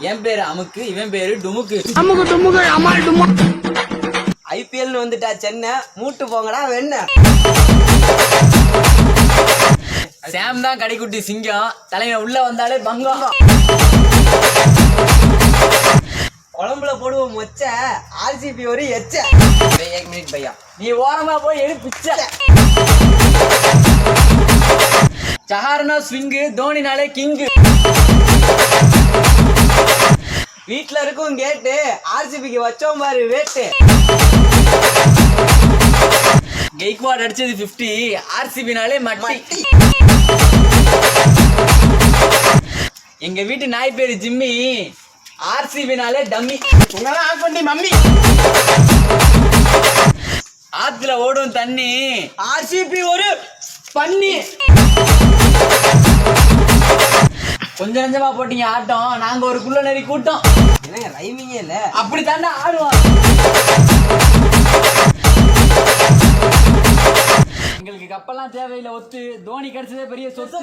என் பேரு அமுக்கு இவன் பேரு டுமுக்கு. ஐபிஎல்னு வந்துட்டா சென்னை மூட்டு போங்கடா வெண்ண. சாம் தான் கடைக்குட்டி சிங்கம். தலைவன் உள்ள வந்தாலே பங்கம். குழம்புல போடுவோம் மொச்ச ஆர்சிபி ஒரு எச்ச. ஏக் மினிட் பையா. நீ ஓரமா போய் எடு பிச்சை. சஹாரனா ஸ்விங்கு தோனினாலே கிங்கு. வீட்ல இருக்கும் கேட்டு ஆர்சிபிக்கு வச்சோம் பாரு வேட்டு. கெய்க்வாட் அடிச்சது 50 ஆர்சிபினாலே மட்டி மட்டி. எங்க வீட்டு நாய் பேரு ஜிம்மி ஆர்சிபினாலே டம்மி. உங்களாம் ஆஃப் பண்ணி மம்மி. ஆத்துல ஓடும் தண்ணி. ஆர்சிபி ஒரு பண்ணி கொஞ்சம் நஞ்சமா போட்டீங்க ஆட்டம். நாங்க ஒரு குள்ள நெறி கூட்டம். என்னங்க ரைமிங்கே இல்ல? அப்படி தாண்டா ஆடுவோம். எங்களுக்கு கப்பெல்லாம் தேவையில்லை ஒத்து. தோனி கிடைச்சதே பெரிய சொத்து.